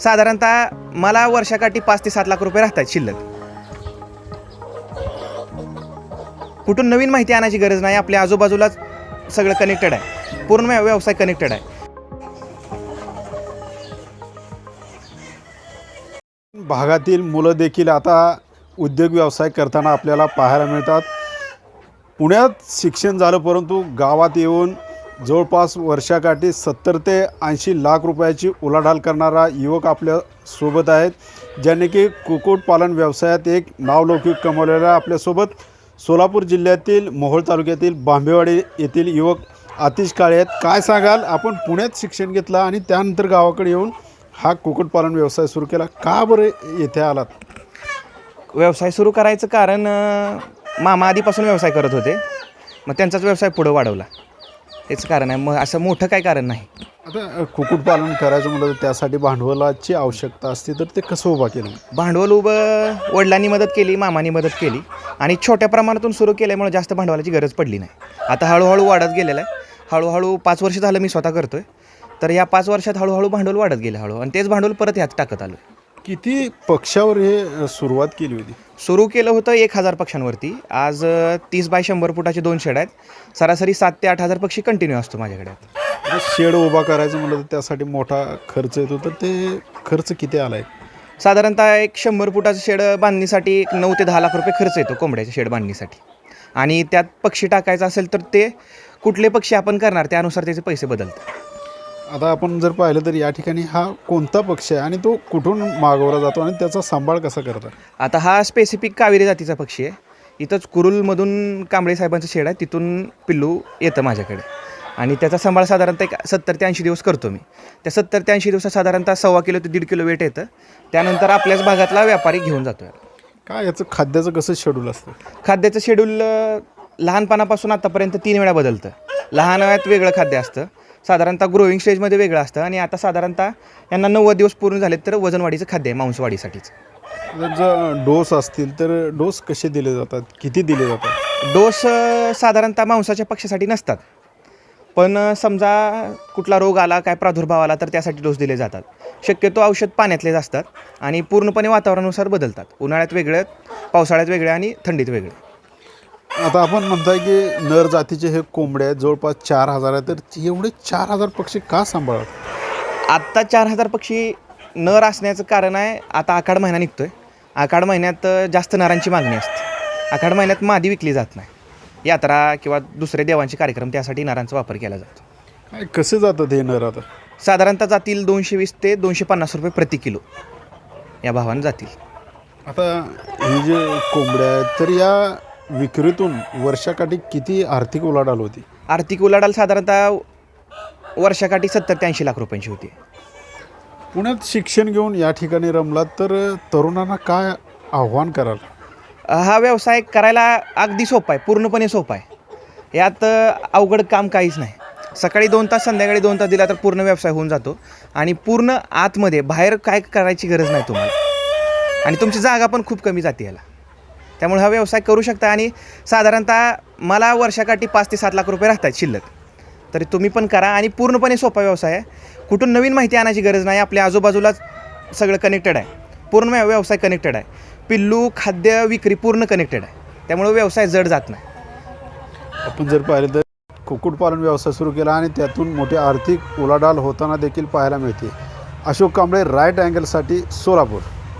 साधारणतः मला वर्षाकाठी पाच ते सात लाख रुपये राहतात शिल्लक. कुठून नवीन माहिती आणायची गरज नाही आपल्या आजूबाजूलाच सगळं कनेक्टेड आहे. पूर्ण व्यवसाय कनेक्टेड आहे. भागातील मुलं देखील आता उद्योग व्यवसाय करताना आपल्याला पाहायला मिळतात. पुण्यात शिक्षण झालं परंतु गावात येऊन जवळपास वर्षाकाठी सत्तर ते ऐंशी लाख रुपयाची उलाढाल करणारा युवक आपल्यासोबत आहेत ज्याने की कुक्कुटपालन व्यवसायात एक नावलौकिक कमवलेला आपल्यासोबत. सोलापूर जिल्ह्यातील मोहोळ तालुक्यातील बांबेवाडी येथील युवक आतिश काळे आहेत. काय सांगाल? आपण पुण्यात शिक्षण घेतलं आणि त्यानंतर गावाकडे येऊन हा कुक्कुटपालन व्यवसाय सुरू केला. का बरं येथे आलात? व्यवसाय सुरू करायचं कारण अं, मामा आधीपासून व्यवसाय करत होते. मग त्यांचाच व्यवसाय पुढं वाढवला. तेच कारण आहे. मग असं मोठं काय कारण नाही? आता कुक्कुटपालन करायचं म्हटलं तर त्यासाठी भांडवलाची आवश्यकता असते तर ते कसं उभा केलं? भांडवल उभं वडिलांनी मदत केली मामानी मदत केली आणि छोट्या प्रमाणातून सुरू केल्यामुळे जास्त भांडवलाची गरज पडली नाही. आता हळूहळू वाढत गेलेलं आहे. हळूहळू पाच वर्ष झालं मी स्वतः करतोय. तर या पाच वर्षात हळूहळू भांडवल वाढत गेलं हळू. आणि तेच भांडवल परत ह्यात टाकत आलो किती पक्षावर हे अ, सुरुवात केली होती? सुरू केलं होतं एक हजार पक्ष्यांवरती. आज तीस बाय शंभर फुटाचे दोन शेड आहेत. सरासरी सात ते आठ हजार पक्षी कंटिन्यू असतो माझ्याकडे. आता. शेड उभा करायचं म्हटलं तर त्यासाठी मोठा खर्च येतो. तर ते खर्च किती आला आहे साधारणतः एक शंभर फुटाचं शेड बांधणीसाठी एक नऊ ते दहा लाख रुपये खर्च येतो कोंबड्याच्या शेड बांधणीसाठी. आणि त्यात पक्षी टाकायचं असेल तर ते कुठले पक्षी आपण करणार त्यानुसार त्याचे पैसे बदलतात. आता आपण जर पाहिलं तर या ठिकाणी हा कोणता पक्ष आहे आणि तो कुठून मागवला जातो आणि त्याचा सांभाळ कसा करतात? आता हा स्पेसिफिक कावेरी जातीचा पक्षी आहे. इथंच कुरुलमधून कांबळे साहेबांचं शेड आहे. तिथून पिल्लू येतं माझ्याकडे. आणि त्याचा सांभाळ साधारणतः एक सत्तर ते ऐंशी दिवस करतो मी. त्या सत्तर ते ऐंशी दिवसात साधारणतः सव्वा किलो ते दीड किलो वेट येतं. त्यानंतर आपल्याच भागातला व्यापारी घेऊन जातो काय याचं खाद्याचं कसं शेड्यूल असतं? खाद्याचं शेड्यूल लहानपणापासून आतापर्यंत तीन वेळा बदलतं. लहान वयात वेगळं खाद्य असतं. साधारणतः ग्रोईंग स्टेजमध्ये वेगळं असतं आणि आता साधारणतः यांना नव्वद दिवस पूर्ण झालेत तर वजनवाढीचं खाद्य आहे मांसवाढीसाठीच. जर डोस असतील तर डोस कसे दिले जातात? किती दिले जातात? डोस साधारणतः मांसाच्या पक्षासाठी नसतात. पण समजा कुठला रोग आला काय प्रादुर्भाव आला तर त्यासाठी डोस दिले जातात. शक्यतो औषध पाण्यातलेच असतात आणि पूर्णपणे वातावरणानुसार बदलतात. उन्हाळ्यात वेगळे पावसाळ्यात वेगळे आणि थंडीत वेगळे. आता आपण म्हणताय की नर जातीचे हे कोंबडे आहेत जवळपास चार हजार आहे तर एवढे चार हजार पक्षी का सांभाळतात आत्ता चार हजार पक्षी नर असण्याचं कारण आहे आता आखाड महिना निघतोय. आखाड महिन्यात जास्त नरांची मागणी असते. आखाड महिन्यात मादी विकली जात नाही. यात्रा किंवा दुसरे देवांचे कार्यक्रम त्यासाठी नरांचा वापर केला जातो. काय कसे जातात हे नर आता? साधारणतः जातील दोनशे वीस ते दोनशे पन्नास रुपये प्रति किलो या भावानं जातील. आता हे जे कोंबड्या आहेत तर या विक्रीतून वर्षाकाठी किती आर्थिक उलाढाल होती? आर्थिक उलाढाल साधारणतः वर्षाकाठी सत्तर ते ऐंशी लाख रुपयांची होती. पुण्यात शिक्षण घेऊन या ठिकाणी रमलात तर तरुणांना काय आव्हान कराल? हा व्यवसाय करायला अगदी सोपा आहे पूर्णपणे सोपा आहे. यात अवघड काम काहीच नाही. सकाळी दोन तास संध्याकाळी दोन तास दिला तर पूर्ण व्यवसाय होऊन जातो आणि पूर्ण आतमध्ये बाहेर काय करायची गरज नाही तुम्हाला. आणि तुमची जागा पण खूप कमी जाते याला. त्यामुळे हा व्यवसाय करू शकता आणि साधारणतः मला वर्षाकाठी पाच ते सात लाख रुपये राहतात शिल्लक. तरी तुम्ही पण करा आणि पूर्णपणे सोपा व्यवसाय आहे. कुठून नवीन माहिती आणायची गरज नाही. आपल्या आजूबाजूलाच सगळं कनेक्टेड आहे. पूर्ण व्यवसाय कनेक्टेड आहे. पिल्लू खाद्य विक्री पूर्ण कनेक्टेड आहे. त्यामुळे व्यवसाय जड जात नाही. आपण जर पाहिलं तर कुक्कुटपालन व्यवसाय सुरू केला आणि त्यातून मोठी आर्थिक उलाढाल होताना देखील पाहायला मिळते. अशोक कांबळे राईट अँगलसाठी सोलापूर.